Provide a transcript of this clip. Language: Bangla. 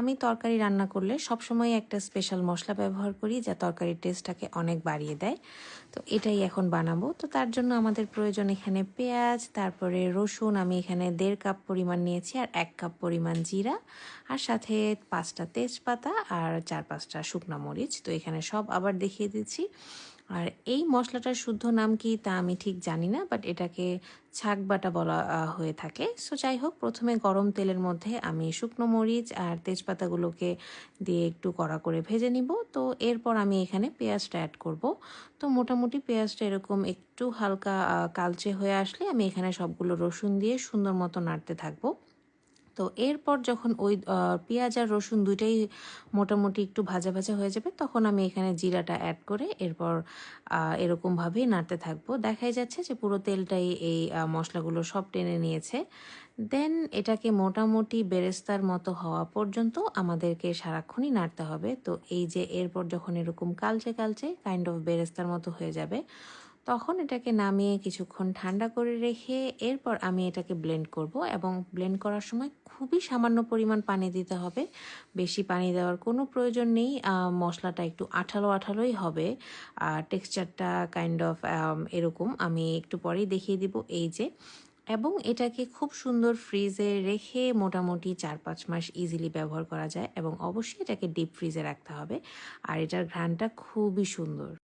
আমি তরকারি রান্না করলে সবসময় একটা স্পেশাল মশলা ব্যবহার করি যা তরকারির টেস্টটাকে অনেক বাড়িয়ে দেয়। তো এটাই এখন বানাবো। তো তার জন্য আমাদের প্রয়োজন এখানে পেঁয়াজ, তারপরে রসুন, আমি এখানে দেড় কাপ পরিমাণ নিয়েছি আর এক কাপ পরিমাণ জিরা আর সাথে পাঁচটা তেজপাতা আর চার পাঁচটা শুকনা মরিচ। তো এখানে সব আবার দেখিয়ে দিচ্ছি। আর এই মশলাটার শুদ্ধ নাম কি তা আমি ঠিক জানি না বাট এটাকে ছাক বাটা বলা হয়ে থাকে। সো যাই হোক প্রথমে গরম তেলের মধ্যে আমি শুকনো মরিচ আর তেজপাতাগুলোকে দিয়ে একটু কড়া করে ভেজে নিব। তো, এরপর আমি এখানে পেঁয়াজটা অ্যাড করব। তো, মোটামুটি পেঁয়াজটা এরকম একটু হালকা কালচে হয়ে আসলে আমি এখানে সবগুলো রসুন দিয়ে সুন্দর মতো নাড়তে থাকব। তো এরপর যখন ওই পেঁয়াজ আর রসুন দুইটাই মোটামুটি একটু ভাজা ভাজা হয়ে যাবে, তখন আমি এখানে জিরাটা অ্যাড করে এরপর এরকমভাবেই নাড়তে থাকব। দেখাই যাচ্ছে যে পুরো তেলটাই এই মশলাগুলো সব টেনে নিয়েছে। দেন এটাকে মোটামুটি বেরেস্তার মতো হওয়া পর্যন্ত আমাদেরকে সারাক্ষণই নাড়তে হবে। তো এই যে এরপর যখন এরকম কালচে কালচে কাইন্ড অফ বেরেস্তার মতো হয়ে যাবে তখন এটাকে নামিয়ে কিছুক্ষণ ঠান্ডা করে রেখে এরপর আমি এটাকে ব্লেন্ড করব এবং ব্লেন্ড করার সময় খুবই সামান্য পরিমাণ পানি দিতে হবে। বেশি পানি দেওয়ার কোনো প্রয়োজন নেই। মশলাটা একটু আঠালো আঠালোই হবে। আর টেক্সচারটা কাইন্ড অফ এরকম। আমি একটু পরেই দেখিয়ে দিব এই যে। এবং এটাকে খুব সুন্দর ফ্রিজে রেখে মোটামুটি চার পাঁচ মাস ইজিলি ব্যবহার করা যায় এবং অবশ্যই এটাকে ডিপ ফ্রিজে রাখতে হবে। আর এটার ঘ্রানটা খুবই সুন্দর।